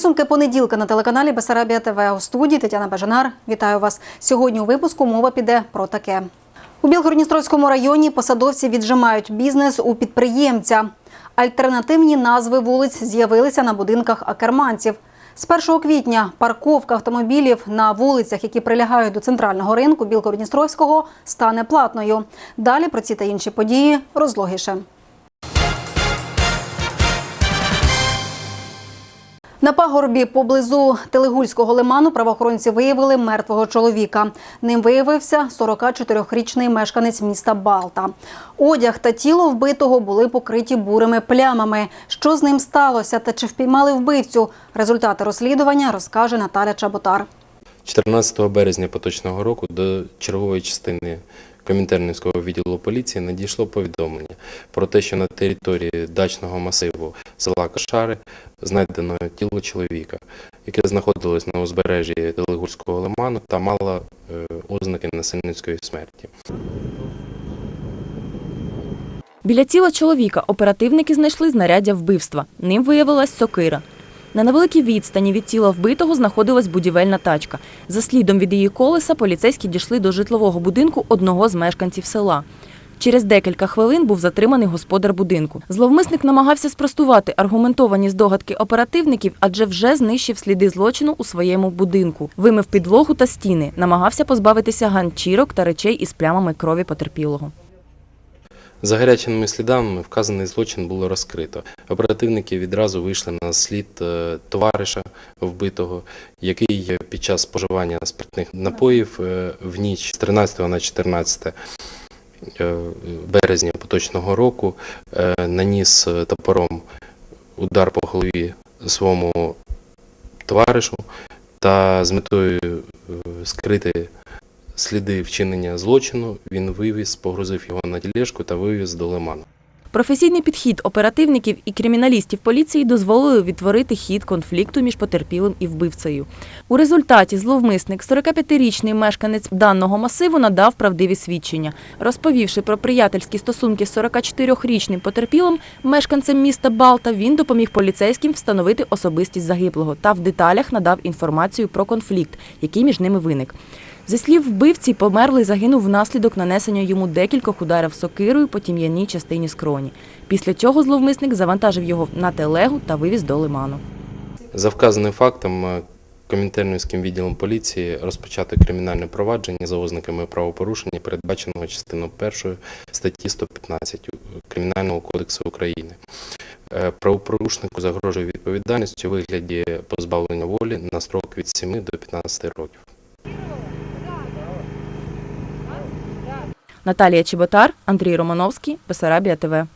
Підсумки понеділка на телеканалі Бесарабія ТВ у студії Тетяна Бажанар. Вітаю вас. Сьогодні у випуску мова піде про таке. У Білгородністровському районі посадовці віджимають бізнес у підприємця. Альтернативні назви вулиць з'явилися на будинках акерманців. З 1 квітня парковка автомобілів на вулицях, які прилягають до центрального ринку Білгородністровського, стане платною. Далі про ці та інші події розлогіше. На пагорбі поблизу Телегульського лиману правоохоронці виявили мертвого чоловіка. Ним виявився 44-річний мешканець міста Балта. Одяг та тіло вбитого були покриті бурими плямами. Що з ним сталося та чи впіймали вбивцю? Результати розслідування розкаже Наталя Чаботар. 14 березня поточного року до чергової частини Комінтернівського відділу поліції надійшло повідомлення про те, що на території дачного масиву села Кошари знайдено тіло чоловіка, яке знаходилось на узбережжі Телегурського лиману та мало е, ознаки насильницької смерті. Біля тіла чоловіка оперативники знайшли знаряддя вбивства. Ним виявилась сокира. На невеликій відстані від тіла вбитого знаходилась будівельна тачка. За слідом від її колеса поліцейські дійшли до житлового будинку одного з мешканців села. Через декілька хвилин був затриманий господар будинку. Зловмисник намагався спростувати аргументовані здогадки оперативників, адже вже знищив сліди злочину у своєму будинку. Вимив підлогу та стіни, намагався позбавитися ганчірок та речей із плямами крові потерпілого. За гарячими слідами вказаний злочин було розкрито. Оперативники відразу вийшли на слід е, товариша вбитого, який під час споживання спиртних напоїв е, в ніч з 13 на 14 е, березня поточного року наніс топором удар по голові своєму товаришу та з метою скрити сліди вчинення злочину він вивіз, погрузив його на тілешку та вивіз до лиману. Професійний підхід оперативників і криміналістів поліції дозволили відтворити хід конфлікту між потерпілим і вбивцею. У результаті зловмисник, 45-річний мешканець даного масиву, надав правдиві свідчення. Розповівши про приятельські стосунки з 44-річним потерпілим, мешканцем міста Балта, він допоміг поліцейським встановити особистість загиблого та в деталях надав інформацію про конфлікт, який між ними виник. Зі слів вбивці, померлий загинув внаслідок нанесення йому декількох ударів сокирою по тім'яній частині скроні. Після чого зловмисник завантажив його на телегу та вивіз до лиману. За вказаним фактом е, Комінтернівським відділом поліції розпочато кримінальне провадження за ознаками правопорушення, передбаченого частиною 1 статті 115 Кримінального кодексу України. Е, Правопорушнику загрожує відповідальність у вигляді позбавлення волі на строк від 7 до 15 років. Наталія Чеботар, Андрій Романовський, Бесарабія ТВ.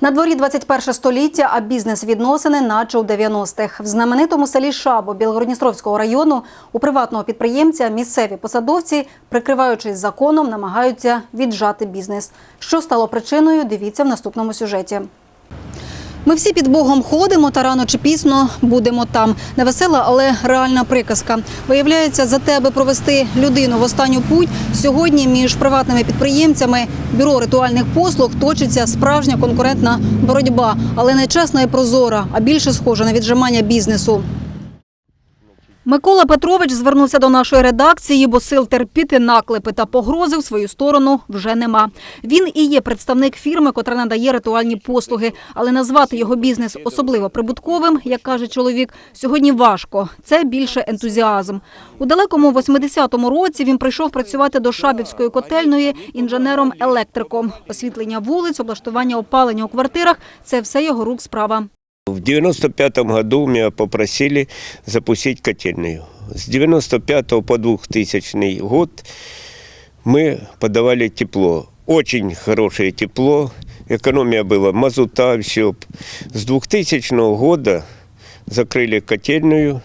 На дворі 21 століття, а бізнес-відносини наче у 90-х. В знаменитому селі Шабо Білгородністровського району у приватного підприємця місцеві посадовці, прикриваючись законом, намагаються віджати бізнес. Що стало причиною, дивіться в наступному сюжеті. Ми всі під Богом ходимо та рано чи пізно будемо там. Невесела, але реальна приказка. Виявляється, за те, аби провести людину в останню путь, сьогодні між приватними підприємцями бюро ритуальних послуг точиться справжня конкурентна боротьба, але не чесна і прозора, а більше схожа на віджимання бізнесу. Микола Петрович звернувся до нашої редакції, бо сил терпіти наклепи та погрози в свою сторону вже нема. Він і є представник фірми, котра надає ритуальні послуги, але назвати його бізнес особливо прибутковим, як каже чоловік, сьогодні важко. Це більше ентузіазм. У далекому 80-му році він прийшов працювати до Шабівської котельної інженером-електриком. Освітлення вулиць, облаштування опалення у квартирах це все його рук справа. В 95 году меня попросили запустить котельную. С 95 по 2000 год мы подавали тепло. Очень хорошее тепло. Экономия была мазута, все. С 2000 года закрыли котельную,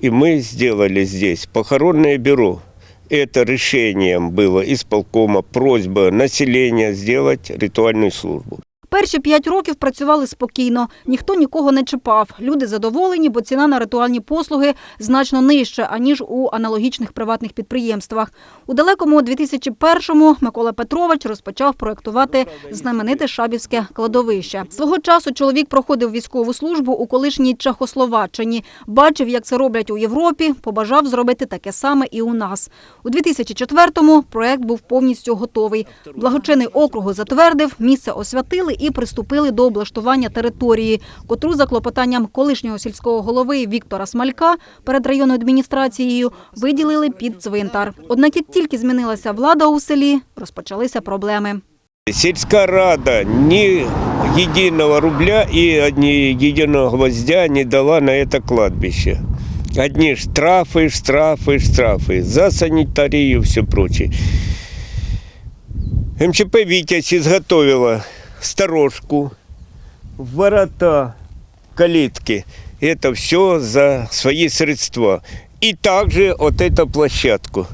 и мы сделали здесь похоронное бюро. Это решением было исполкома просьба населения сделать ритуальную службу. Перші п'ять років працювали спокійно, ніхто нікого не чіпав. Люди задоволені, бо ціна на ритуальні послуги значно нижча, аніж у аналогічних приватних підприємствах. У далекому 2001-му Микола Петрович розпочав проектувати знамените Шабівське кладовище. Свого часу чоловік проходив військову службу у колишній Чехословаччині, бачив, як це роблять у Європі, побажав зробити таке саме і у нас. У 2004-му проект був повністю готовий. Благочинний округу затвердив, місце освятили і приступили до облаштування території, котру за клопотанням колишнього сільського голови Віктора Смалька перед районною адміністрацією виділили під цвинтар. Однак, як тільки змінилася влада у селі, розпочалися проблеми. Сельская рада ни единого рубля и ни единого гвоздя не дала на это кладбище. Одни штрафы, штрафы, штрафы за санитарию и все прочее. МЧП «Витязь» изготовила Сторожку, ворота, калитки. Это все за свои средства. И также вот эту площадку.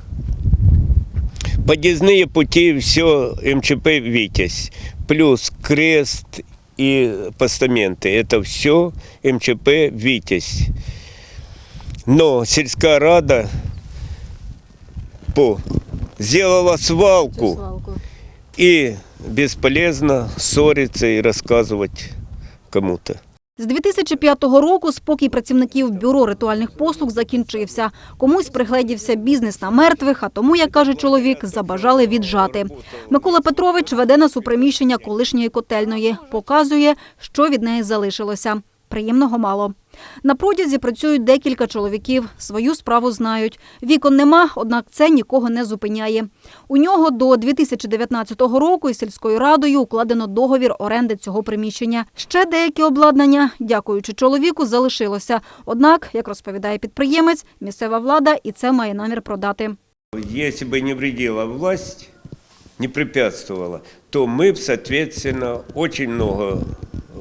Подъездные пути все МЧП «Витязь». Плюс крест и постаменты. Это все МЧП «Витязь». Но сельская рада по сделала свалку и бесполезно ссориться и рассказывать кому-то. З 2005 року спокій працівників бюро ритуальних послуг закінчився. Комусь пригледівся бізнес на мертвих, а тому, як каже чоловік, забажали віджати. Микола Петрович веде нас у приміщення колишньої котельної, показує, що від неї залишилося. Приємного мало. На продязі працюють декілька чоловіків, свою справу знають. Вікон нема, однак це нікого не зупиняє. У нього до 2019 року із сільською радою укладено договір оренди цього приміщення. Ще деяке обладнання, дякуючи чоловіку, залишилося. Однак, як розповідає підприємець, місцева влада і це має намір продати. Если бы не вредила власть, не препятствовала, то мы бы, соответственно, очень много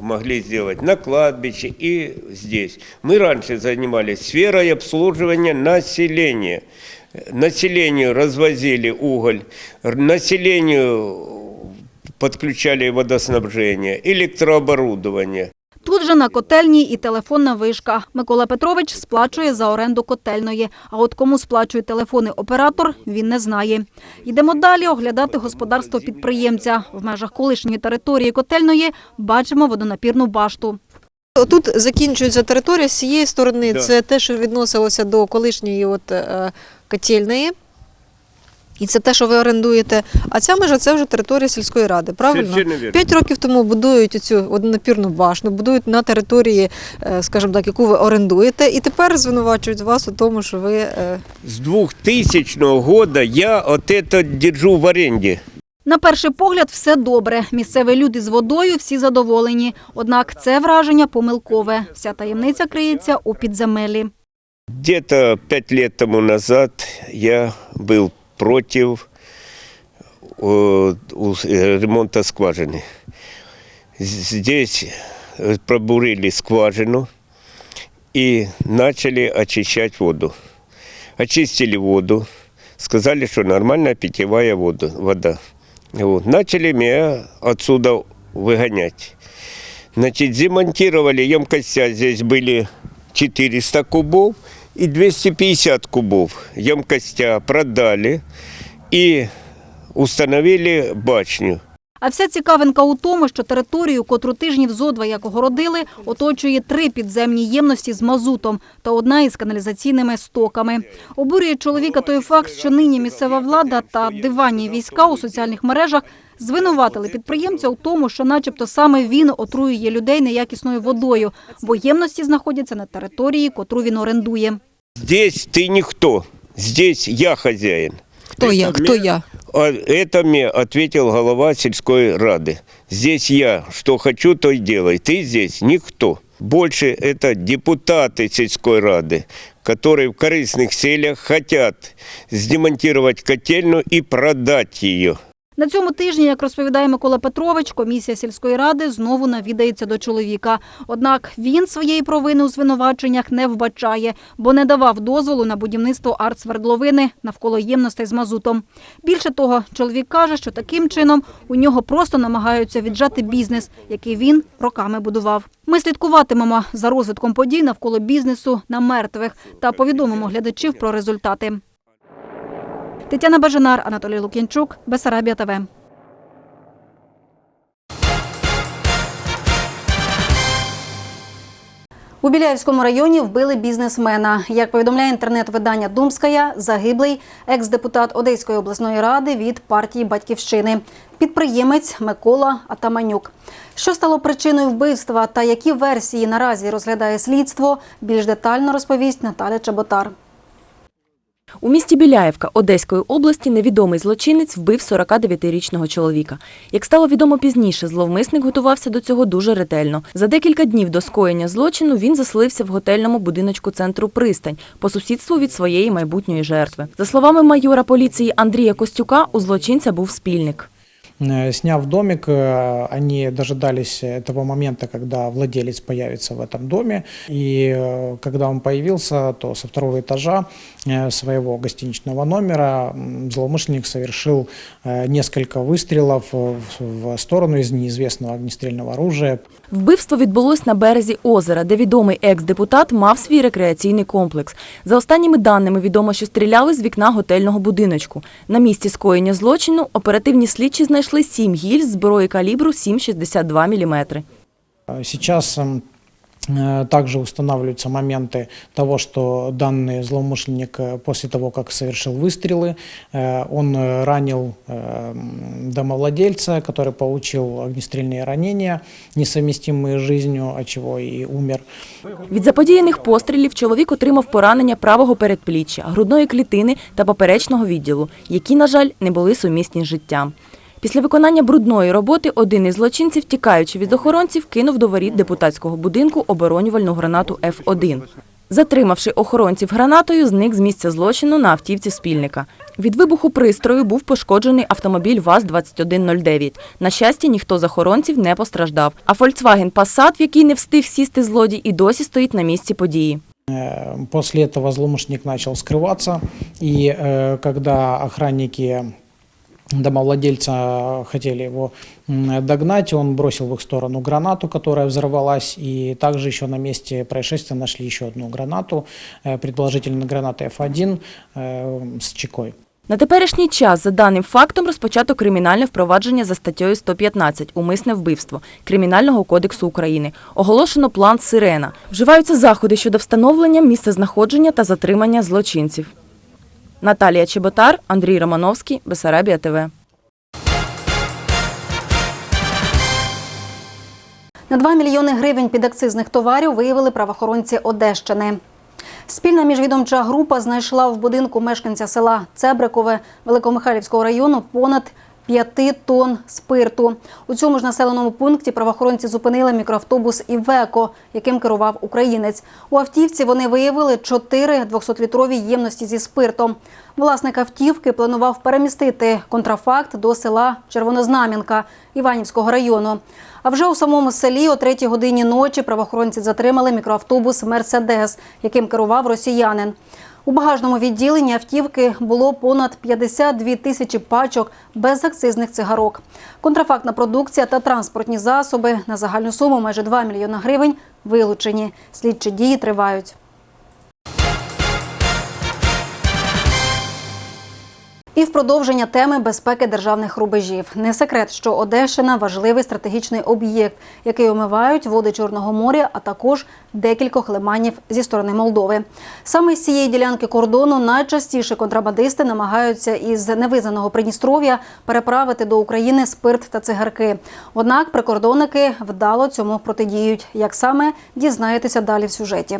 могли сделать на кладбище и здесь. Мы раньше занимались сферой обслуживания населения. Населению развозили уголь, населению подключали водоснабжение, электрооборудование. Тут же на котельні і телефонна вишка. Микола Петрович сплачує за оренду котельної. А от кому сплачує телефонний оператор, він не знає. Йдемо далі оглядати господарство підприємця. В межах колишньої території котельної бачимо водонапірну башту. Тут закінчується територія з цієї сторони. Це те, що відносилося до колишньої от, е, котельної. І це те, що ви орендуєте. А ця межа це вже територія сільської ради, правильно? Совершенно. П'ять років тому будують цю однопірну башню, будують на території, е, скажімо так, яку ви орендуєте, і тепер звинувачують вас у тому, що ви е, С 2000 года я это держу в аренде. На перший погляд все добре. Місцеві люди з водою всі задоволені. Однак це враження помилкове. Вся таємниця криється у підземеллі. Где-то пять лет тому назад я был против э, э, ремонта скважины. Здесь э, пробурили скважину и начали очищать воду. Очистили воду, сказали, что нормальная питьевая вода. вода. Вот. Начали меня отсюда выгонять. Значит, демонтировали емкостя. Здесь были 400 кубов и 250 кубов. Емкостя продали и установили башню. А вся цікавинка у тому, що територію, котру тижнів зо два як огородили, оточує три підземні ємності з мазутом та одна із каналізаційними стоками. Обурює чоловіка той факт, що нині місцева влада та диванні війська у соціальних мережах звинуватили підприємця у тому, що начебто саме він отруює людей неякісною водою, бо ємності знаходяться на території, котру він орендує. Здесь ты никто. Здесь я хозяин. хто я? Это Хто мне- я? А Это мне ответил глава сельской рады. Здесь я, что хочу, то и делай. Ты здесь никто. Больше это депутаты сельской рады, которые в корыстных целях хотят сдемонтировать котельную и продать ее. На цьому тижні, як розповідає Микола Петрович, комісія сільської ради знову навідається до чоловіка. Однак він своєї провини у звинуваченнях не вбачає, бо не давав дозволу на будівництво артсвердловини навколо ємностей з мазутом. Більше того, чоловік каже, що таким чином у нього просто намагаються віджати бізнес, який він роками будував. Ми слідкуватимемо за розвитком подій навколо бізнесу на мертвих та повідомимо глядачів про результати. Тетяна Бажанар, Анатолій Лук'янчук, Бесарабія ТВ. У Біляївському районі вбили бізнесмена. Як повідомляє інтернет-видання Думская, загиблий екс-депутат Одеської обласної ради від партії Батьківщини. Підприємець Микола Атаманюк. Що стало причиною вбивства та які версії наразі розглядає слідство, більш детально розповість Наталя Чеботар. У місті Біляєвка Одеської області невідомий злочинець вбив 49-річного чоловіка. Як стало відомо пізніше, зловмисник готувався до цього дуже ретельно. За декілька днів до скоєння злочину він заселився в готельному будиночку центру Пристань по сусідству від своєї майбутньої жертви. За словами майора поліції Андрія Костюка, у злочинця був спільник. Э, Сняв домик, э, они дожидались того момента, когда владелец появится в этом доме. И э, когда он появился, то со второго этажа э, своего гостиничного номера м, злоумышленник совершил э, несколько выстрелов э, в в сторону из неизвестного огнестрельного оружия. Вбивство відбулось на березі озера, де відомий екс-депутат мав свій рекреаційний комплекс. За останніми даними відомо, що стріляли з вікна готельного будиночку. На місці скоєння злочину оперативні слідчі знайшли сім гільз зброї калібру 7,62 мм. Э, Сейчас м, э, также устанавливаются моменты того, что данный злоумышленник э, после того, как совершил выстрелы, э, он э, ранил э, м, домовладельца, который получил огнестрельные ранения, несовместимые с жизнью, от чего и умер. Від заподіяних пострілів чоловік отримав поранення правого передпліччя, грудної клітини та поперечного відділу, які, на жаль, не були сумісні з життям. Після виконання брудної роботи один із злочинців, тікаючи від охоронців, кинув до воріт депутатського будинку оборонювальну гранату Ф1. Затримавши охоронців гранатою, зник з місця злочину на автівці спільника. Від вибуху пристрою був пошкоджений автомобіль ВАЗ-2109. На щастя, ніхто з охоронців не постраждав. А Volkswagen Passat, в який не встиг сісти злодій, і досі стоїть на місці події. Э, После этого злоумышленник начал скрываться, и э, когда охранники домовладельца хотели его догнать, он бросил в их сторону гранату, которая взорвалась, и также еще на месте происшествия нашли еще одну гранату, э, предположительно граната F1 э, с чекой. На теперішній час за даним фактом розпочато кримінальне впровадження за статтею 115 «Умисне вбивство» Кримінального кодексу України. Оголошено план «Сирена». Вживаються заходи щодо встановлення місця знаходження та затримання злочинців. Наталія Чеботар, Андрій Романовський, Бесарабія ТВ. На 2 мільйони гривень підакцизних товарів виявили правоохоронці Одещини. Спільна міжвідомча група знайшла в будинку мешканця села Цебрикове Великомихайлівського району понад 5 тонн спирту. У цьому ж населеному пункті правоохоронці зупинили мікроавтобус Івеко, яким керував українець. У автівці вони виявили 4 200-літрові ємності зі спиртом. Власник автівки планував перемістити контрафакт до села Червонознам'янка Іванівського району. А вже у самому селі о третій годині ночі правоохоронці затримали мікроавтобус Мерседес, яким керував росіянин. У багажному відділенні автівки було понад 52 тисячі пачок безакцизних цигарок. Контрафактна продукція та транспортні засоби на загальну суму майже 2 мільйона гривень вилучені. Слідчі дії тривають. І в продовження теми безпеки державних рубежів. Не секрет, що Одещина важливий стратегічний об'єкт, який омивають води Чорного моря, а також декількох лиманів зі сторони Молдови. Саме з цієї ділянки кордону найчастіше контрабандисти намагаються із невизнаного Придністров'я переправити до України спирт та цигарки. Однак прикордонники вдало цьому протидіють. Як саме дізнаєтеся далі в сюжеті.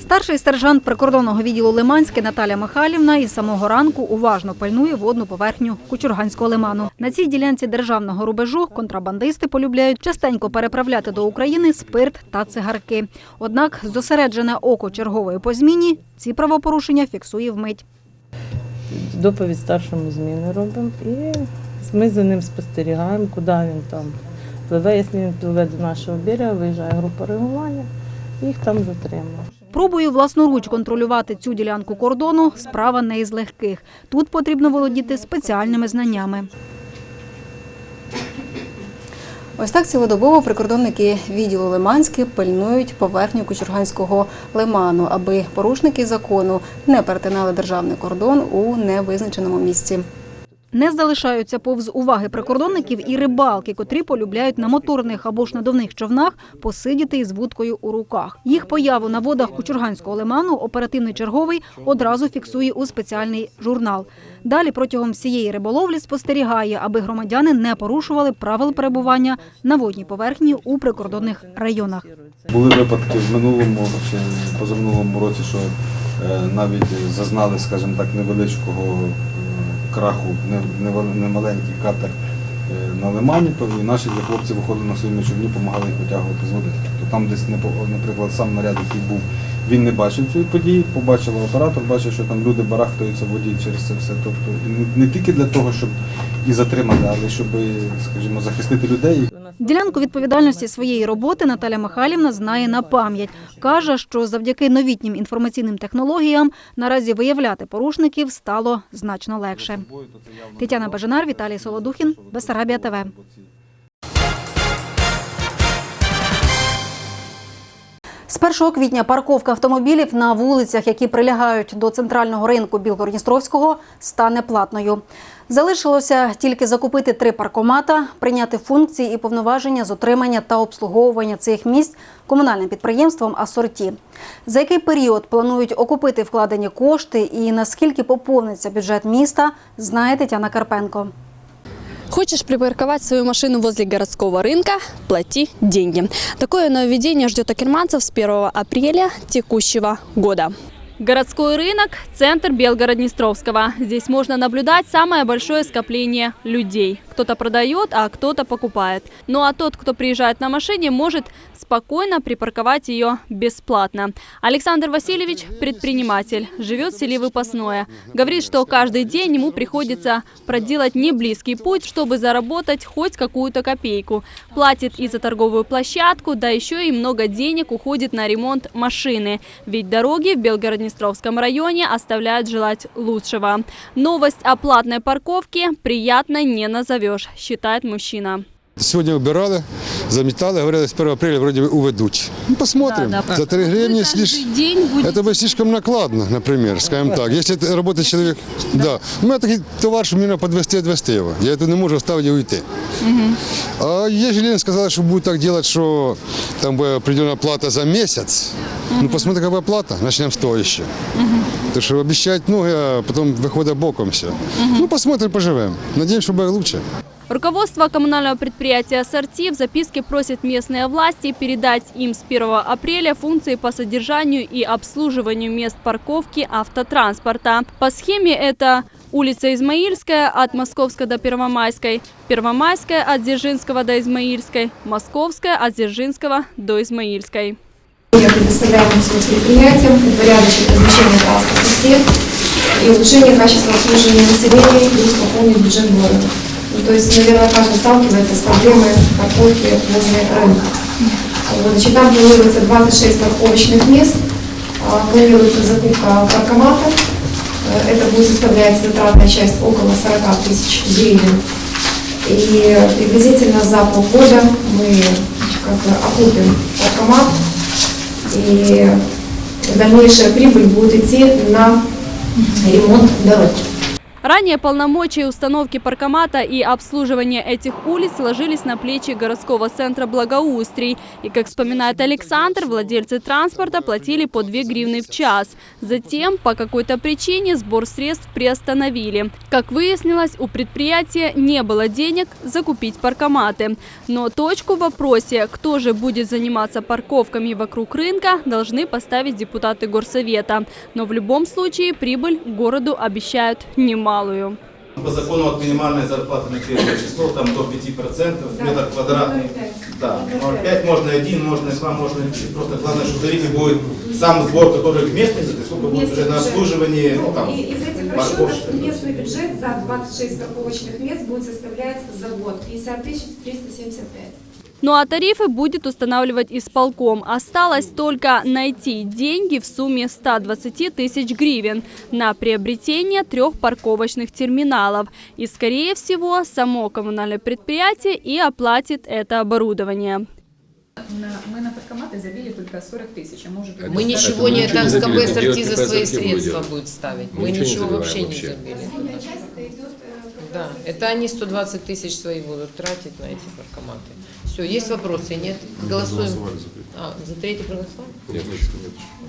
Старший сержант прикордонного відділу Лиманське Наталя Михайлівна із самого ранку уважно пильнує водну поверхню Кучурганського лиману. На цій ділянці державного рубежу контрабандисти полюбляють частенько переправляти до України спирт та цигарки. Однак зосереджене око чергової по зміні ці правопорушення фіксує вмить. доповідь старшому зміни робимо. І ми за ним спостерігаємо, куди він там пливе. Якщо він пливе до нашого берега, виїжджає група реагування, їх там затримує. Пробою власноруч контролювати цю ділянку кордону справа не із легких. Тут потрібно володіти спеціальними знаннями. Ось так цілодобово прикордонники відділу Лиманське пильнують поверхню Кучурганського лиману, аби порушники закону не перетинали державний кордон у невизначеному місці. Не залишаються повз уваги прикордонників і рибалки, котрі полюбляють на моторних або ж надувних човнах посидіти із вудкою у руках. Їх появу на водах Кучурганського лиману оперативний черговий одразу фіксує у спеціальний журнал. Далі протягом всієї риболовлі спостерігає, аби громадяни не порушували правил перебування на водній поверхні у прикордонних районах. Були випадки в минулому чи позаминулому році, що е, навіть зазнали, скажімо так, невеличкого краху, не- немаленький катер на лимані, то і наші хлопці виходили на своїми човні, допомагали їх витягувати з води. Тобто там десь, наприклад, сам наряд, який був, він не бачив цієї події, побачив оператор, бачив, що там люди барахтаються в воді через це все. Тобто не тільки для того, щоб і затримати, але щоб, скажімо, захистити людей. Ділянку відповідальності своєї роботи Наталя Михайлівна знає на пам'ять. Каже, що завдяки новітнім інформаційним технологіям наразі виявляти порушників стало значно легше. Тетяна Бажанар, Віталій Солодухін, Бесарабія ТВ. З 1 квітня парковка автомобілів на вулицях, які прилягають до центрального ринку Білгородністровського, стане платною. Залишилося тільки закупити три паркомата, прийняти функції і повноваження з отримання та обслуговування цих місць комунальним підприємством «Асорті». За який період планують окупити вкладені кошти і наскільки поповниться бюджет міста, знає Тетяна Карпенко. Хочешь припарковать свою машину возле городского рынка – плати деньги. Такое нововведение ждет акерманцев с 1 апреля текущего года. Городской рынок – центр Белгород-Днестровского. Здесь можно наблюдать самое большое скопление людей. Кто-то продает, а кто-то покупает. Ну а тот, кто приезжает на машине, может спокойно припарковать ее бесплатно. Александр Васильевич – предприниматель, живет в селе Выпасное. Говорит, что каждый день ему приходится проделать неблизкий путь, чтобы заработать хоть какую-то копейку. Платит и за торговую площадку, да еще и много денег уходит на ремонт машины. Ведь дороги в Белгород-Днестровском районе оставляют желать лучшего. Новость о платной парковке приятной не назовешь, считает мужчина. Сьогодні вибирали, замітали, говорили, с 1 апреля вроді уведут, Ну, посмотрим. Да, да. За 3 слишком. слиш... будет... это бы слишком накладно, например, скажем так. Если работает человек... Да. да. У мене такий товар, що мені подвести, відвести его. Я це не можу оставить і уйти. Угу. А якщо Лена сказала, що так делать, что там буде определенная плата за месяц, угу. ну посмотрим, какая плата, начнем з того ще. Угу. Потому что обещать много, а потом выхода боком все. Угу. Ну, посмотрим, поживем. Надеюсь, что будет лучше. Руководство коммунального предприятия «Сорти» в записке просит местные власти передать им с 1 апреля функции по содержанию и обслуживанию мест парковки автотранспорта. По схеме это улица Измаильская от Московской до Первомайской, Первомайская от Дзержинского до Измаильской, Московская от Дзержинского до Измаильской. Я предоставляю своим предприятиям упорядочить размещение транспортных средств и улучшение качества обслуживания населения плюс пополнить бюджет города. Ну, то есть, наверное, каждый сталкивается с проблемой парковки возле рынка. Значит, там планируется 26 парковочных мест, а, планируется закупка паркомата. Э, Это будет составлять затратная часть около 40 тысяч гривен. И приблизительно за полгода мы как бы окупим паркомат, и дальнейшая прибыль будет идти на ремонт дорог. Ранее полномочия установки паркомата и обслуживания этих улиц ложились на плечи городского центра благоустрий. И, как вспоминает Александр, владельцы транспорта платили по 2 гривны в час. Затем, по какой-то причине, сбор средств приостановили. Как выяснилось, у предприятия не было денег закупить паркоматы. Но точку в вопросе, кто же будет заниматься парковками вокруг рынка, должны поставить депутаты горсовета. Но в любом случае прибыль городу обещают немалую. По закону от минимальной зарплаты на первое число там до 5% метр квадратный. Да, 0,5 можно 1, можно 2, можно 3. Просто главное, что тарифе будет сам сбор, который в местности, и сколько будет уже на обслуживание, ну там, И из этих расчетов местный бюджет за 26 парковочных мест будет составлять за год 50 375. Ну а тарифы будет устанавливать исполком. Осталось только найти деньги в сумме 120 тысяч гривен на приобретение трех парковочных терминалов. И, скорее всего, само коммунальное предприятие и оплатит это оборудование. Мы на паркоматы забили только 40 тысяч, а может Мы ничего не, это СКБ сорти за свои средства будет ставить. Мы Мы ничего вообще не забили. Э, Да, это они 120 тысяч свои будут тратить на эти паркоматы. Все, есть вопросы? Нет? Голосуем. А, за третий проголосовали? Нет,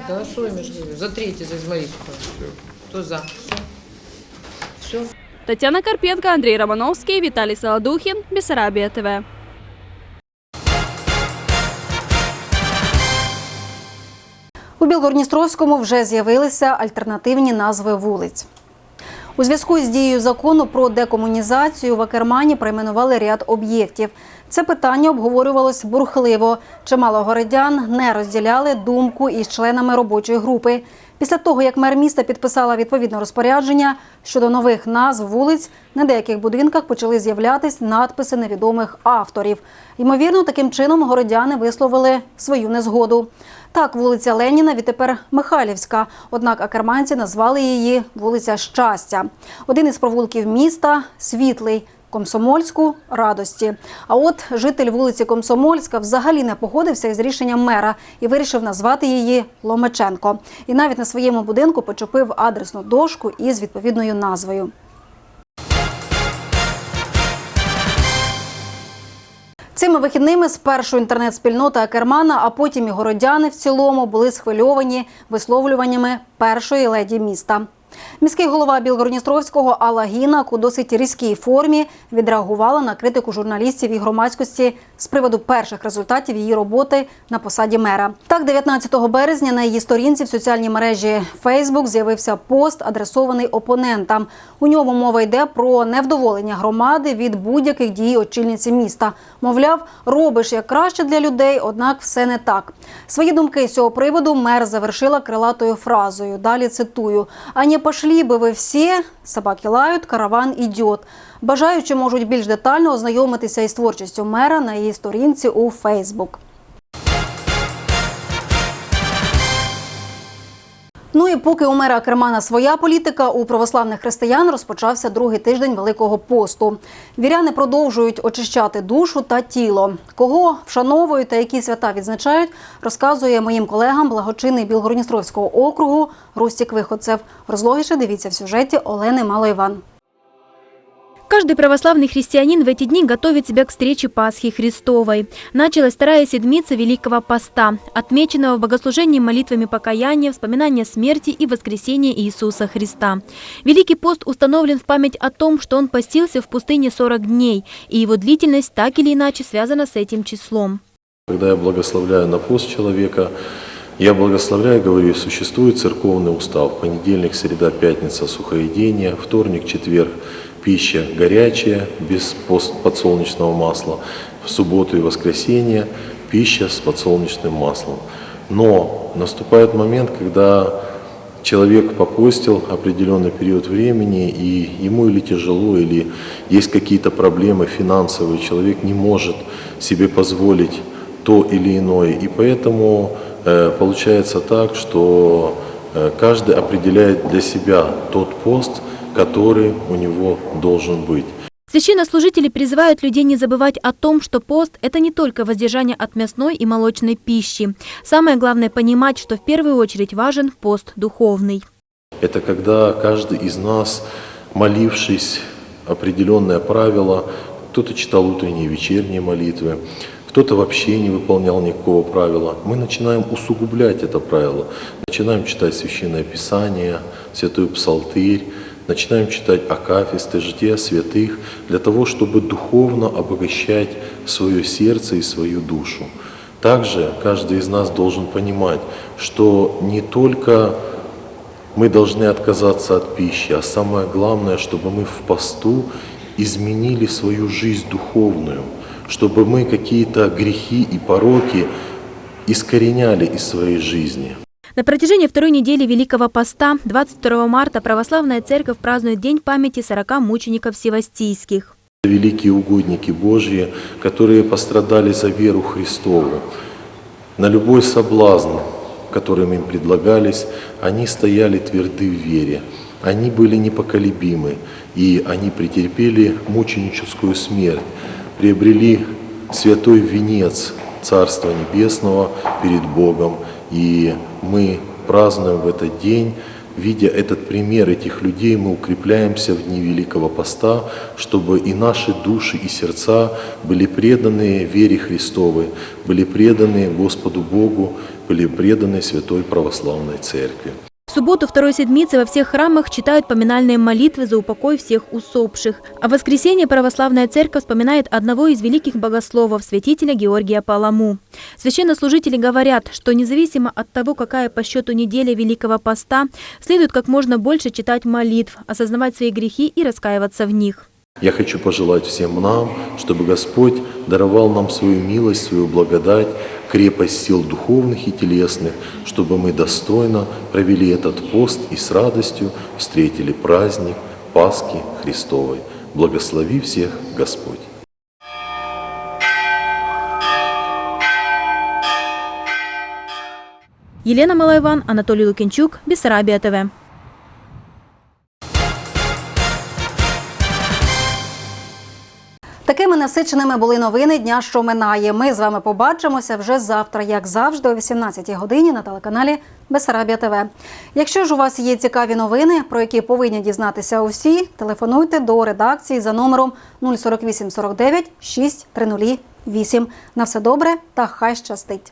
Голосуем, я же говорю. За третий, за Измарийскую. Кто за? Все. Все. Татьяна Карпенко, Андрей Романовский, Виталий Солодухин, Бессарабия ТВ. У Білгородністровському вже з'явилися альтернативні назви вулиць. У зв'язку з дією закону про декомунізацію в Акермані перейменували ряд об'єктів. Це питання обговорювалось бурхливо. Чимало городян не розділяли думку із членами робочої групи. Після того, як мер міста підписала відповідне розпорядження щодо нових назв вулиць, на деяких будинках почали з'являтись надписи невідомих авторів. Ймовірно, таким чином городяни висловили свою незгоду. Так, вулиця Леніна відтепер Михайлівська, однак акерманці назвали її вулиця Щастя. Один із провулків міста світлий. Комсомольську радості. А от житель вулиці Комсомольська взагалі не погодився із рішенням мера і вирішив назвати її Ломаченко. І навіть на своєму будинку почепив адресну дошку із відповідною назвою. Цими вихідними спершу інтернет-спільнота Акермана, а потім і городяни в цілому були схвильовані висловлюваннями першої леді міста. Міський голова Білгородністровського Алла Гінак у досить різкій формі відреагувала на критику журналістів і громадськості з приводу перших результатів її роботи на посаді мера. Так, 19 березня на її сторінці в соціальній мережі Facebook з'явився пост, адресований опонентам. У ньому мова йде про невдоволення громади від будь-яких дій очільниці міста. Мовляв, робиш як краще для людей, однак все не так. Свої думки з цього приводу мер завершила крилатою фразою. Далі цитую: а не пошли би ви всі, собаки лають, караван ідіот. Бажаючи можуть більш детально ознайомитися із творчістю мера на її сторінці у Фейсбук. Ну і поки у мера Кермана своя політика, у православних християн розпочався другий тиждень Великого посту. Віряни продовжують очищати душу та тіло. Кого вшановують та які свята відзначають, розказує моїм колегам благочинний Білгородністровського округу Рустік Виходцев. Розлогіше дивіться в сюжеті Олени Малоїван. Каждый православный христианин в эти дни готовит себя к встрече Пасхи Христовой. Началась вторая седмица Великого Поста, отмеченного в богослужении молитвами покаяния, вспоминания смерти и воскресения Иисуса Христа. Великий пост установлен в память о том, что он постился в пустыне 40 дней, и его длительность так или иначе связана с этим числом. Когда я благословляю на пост человека, я благословляю, говорю, существует церковный устав. Понедельник, среда, пятница – сухоедение, вторник, четверг – пища горячая, без подсолнечного масла, в субботу и воскресенье – пища с подсолнечным маслом. Но наступает момент, когда человек попостил определенный период времени, и ему или тяжело, или есть какие-то проблемы финансовые, человек не может себе позволить то или иное. И поэтому э, получается так, что э, каждый определяет для себя тот пост, который у него должен быть. Священнослужители призывают людей не забывать о том, что пост – это не только воздержание от мясной и молочной пищи. Самое главное – понимать, что в первую очередь важен пост духовный. Это когда каждый из нас, молившись определенное правило, кто-то читал утренние и вечерние молитвы, кто-то вообще не выполнял никакого правила, мы начинаем усугублять это правило, начинаем читать Священное Писание, Святой Псалтырь, начинаем читать акафисты, жития святых, для того, чтобы духовно обогащать свое сердце и свою душу. Также каждый из нас должен понимать, что не только Мы должны отказаться от пищи, а самое главное, чтобы мы в посту изменили свою жизнь духовную, чтобы мы какие-то грехи и пороки искореняли из своей жизни. На протяжении второй недели Великого Поста 22 марта Православная Церковь празднует День памяти 40 мучеников севастийских. Великие угодники Божьи, которые пострадали за веру Христову. На любой соблазн, которым им предлагались, они стояли тверды в вере. Они были непоколебимы, и они претерпели мученическую смерть, приобрели святой венец Царства Небесного перед Богом. И мы празднуем в этот день Видя этот пример этих людей, мы укрепляемся в дни Великого Поста, чтобы и наши души и сердца были преданы вере Христовой, были преданы Господу Богу, были преданы Святой Православной Церкви. В субботу второй седмицы во всех храмах читают поминальные молитвы за упокой всех усопших. А в воскресенье Православная Церковь вспоминает одного из великих богословов, святителя Георгия Паламу. Священнослужители говорят, что независимо от того, какая по счету неделя Великого Поста, следует как можно больше читать молитв, осознавать свои грехи и раскаиваться в них. Я хочу пожелать всем нам, чтобы Господь даровал нам свою милость, свою благодать, крепость сил духовных и телесных, чтобы мы достойно провели этот пост и с радостью встретили праздник Пасхи Христовой. Благослови всех Господь! Елена Малайван, Анатолий Лукинчук, Бессарабия ТВ. Такими насиченими були новини дня, що минає. Ми з вами побачимося вже завтра, як завжди, о 18-й годині на телеканалі Бесарабія ТВ. Якщо ж у вас є цікаві новини, про які повинні дізнатися усі, телефонуйте до редакції за номером 048 49 630 8. На все добре та хай щастить.